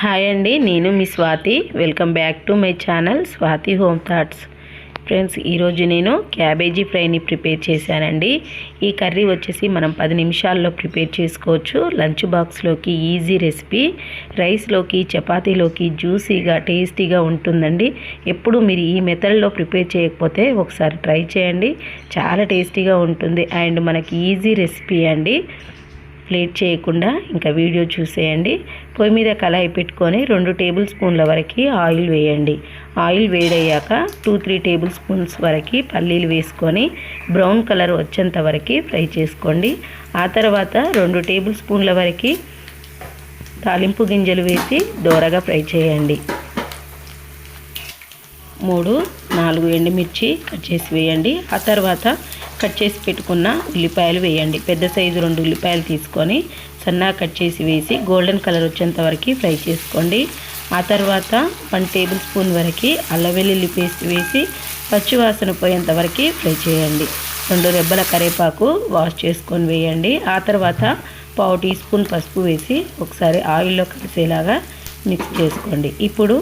Hi అండి నేను మీ Swathi. Welcome back to my channel Swathi home thoughts friends ఈరోజు నేను క్యాబేజీ ఫ్రైని ప్రిపేర్ చేశానండి. ఈ కర్రీ వచ్చేసి మనం పది నిమిషాల్లో ప్రిపేర్ చేసుకోవచ్చు. లంచ్ బాక్స్లోకి ఈజీ రెసిపీ రైస్లోకి చపాతీలోకి జ్యూసీగా టేస్టీగా ఉంటుందండి. ఎప్పుడు మీరు ఈ మెథడ్లో ప్రిపేర్ చేయకపోతే ఒకసారి ట్రై చేయండి. చాలా టేస్టీగా ఉంటుంది. అండ్ మనకి ఈజీ రెసిపీ అండి. లేట్ చేయకుండా ఇంకా వీడియో చూసేయండి. పొయ్యి మీద కళాయి పెట్టుకొని రెండు టేబుల్ స్పూన్ల వరకు ఆయిల్ వేయండి. ఆయిల్ వేడయ్యాక టూ త్రీ టేబుల్ స్పూన్స్ వరకు పల్లీలు వేసుకొని బ్రౌన్ కలర్ వచ్చేంత వరకు ఫ్రై చేసుకోండి. ఆ తర్వాత రెండు టేబుల్ స్పూన్ల వరకు తాలింపు గింజలు వేసి దోరగా ఫ్రై చేయండి. మూడు నాలుగు ఎండుమిర్చి కట్ చేసి వేయండి. ఆ తర్వాత కట్ చేసి పెట్టుకున్న ఉల్లిపాయలు వేయండి. పెద్ద సైజు రెండు ఉల్లిపాయలు తీసుకొని సన్నగా కట్ చేసి వేసి గోల్డెన్ కలర్ వచ్చేంత వరకు ఫ్రై చేసుకోండి. ఆ తర్వాత వన్ టేబుల్ స్పూన్ వరకు అల్లం వెల్లుల్లి పేస్ట్ వేసి పచ్చివాసన పోయేంత వరకు ఫ్రై చేయండి. రెండు రెబ్బల కరేపాకు వాష్ చేసుకొని వేయండి. ఆ తర్వాత పావు టీ స్పూన్ పసుపు వేసి ఒకసారి ఆయిల్లో కలిసేలాగా మిక్స్ చేసుకోండి. ఇప్పుడు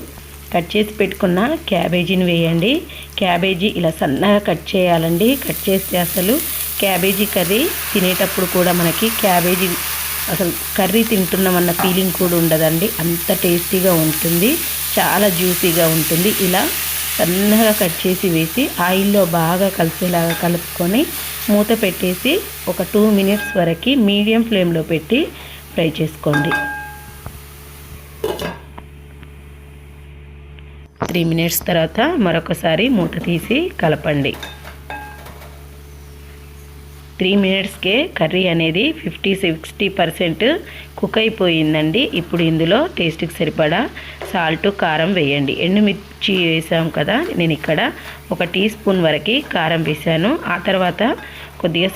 కట్ చేసి పెట్టుకున్న క్యాబేజీని వేయండి. క్యాబేజీ ఇలా సన్నగా కట్ చేయాలండి. కట్ చేస్తే అసలు క్యాబేజీ కర్రీ తినేటప్పుడు కూడా మనకి క్యాబేజీ అసలు కర్రీ తింటున్నామన్న ఫీలింగ్ కూడా ఉండదండి. అంత టేస్టీగా ఉంటుంది. చాలా జ్యూసీగా ఉంటుంది. ఇలా సన్నగా కట్ చేసి వేసి ఆయిల్లో బాగా కలిసేలాగా కలుపుకొని మూత పెట్టేసి ఒక టూ మినిట్స్ వరకు మీడియం ఫ్లేమ్లో పెట్టి ఫ్రై చేసుకోండి. త్రీ మినిట్స్ తర్వాత మరొకసారి మూత తీసి కలపండి. త్రీ మినిట్స్కే కర్రీ అనేది ఫిఫ్టీ సిక్స్టీ పర్సెంట్ కుక్ అయిపోయిందండి. ఇప్పుడు ఇందులో టేస్ట్కి సరిపడా సాల్ట్ కారం వేయండి. ఎండుమిర్చి వేసాం కదా నేను ఇక్కడ ఒక టీ స్పూన్ వరకు కారం వేసాను ఆ తర్వాత కొద్దిగా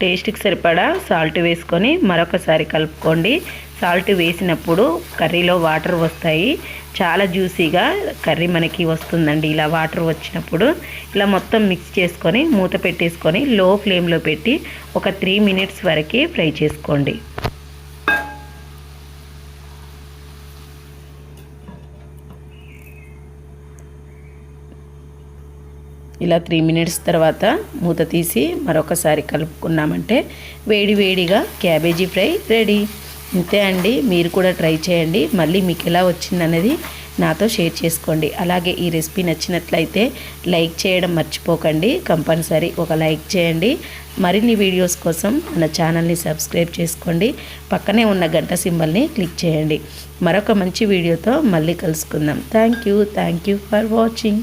టేస్ట్కి సరిపడా సాల్ట్ వేసుకొని మరొకసారి కలుపుకోండి. సాల్ట్ వేసినప్పుడు కర్రీలో వాటర్ వస్తాయి. చాలా జ్యూసీగా కర్రీ మనకి వస్తుందండి. ఇలా వాటర్ వచ్చినప్పుడు ఇలా మొత్తం మిక్స్ చేసుకొని మూత పెట్టేసుకొని లో ఫ్లేమ్లో పెట్టి ఒక త్రీ మినిట్స్ వరకు ఫ్రై చేసుకోండి. ఇలా త్రీ మినిట్స్ తర్వాత మూత తీసి మరొకసారి కలుపుకున్నామంటే వేడి వేడిగా క్యాబేజీ ఫ్రై రెడీ. ఇంతే అండి. మీరు కూడా ట్రై చేయండి. మళ్ళీ మీకు ఎలా వచ్చిందనేది నాతో షేర్ చేసుకోండి. అలాగే ఈ రెసిపీ నచ్చినట్లయితే లైక్ చేయడం మర్చిపోకండి. కంపల్సరీ ఒక లైక్ చేయండి. మరిన్ని వీడియోస్ కోసం మన ఛానల్ని సబ్స్క్రైబ్ చేసుకోండి. పక్కనే ఉన్న గంట సింబల్ని క్లిక్ చేయండి. మరొక మంచి వీడియోతో మళ్ళీ కలుసుకుందాం. Thank you. Thank you for watching.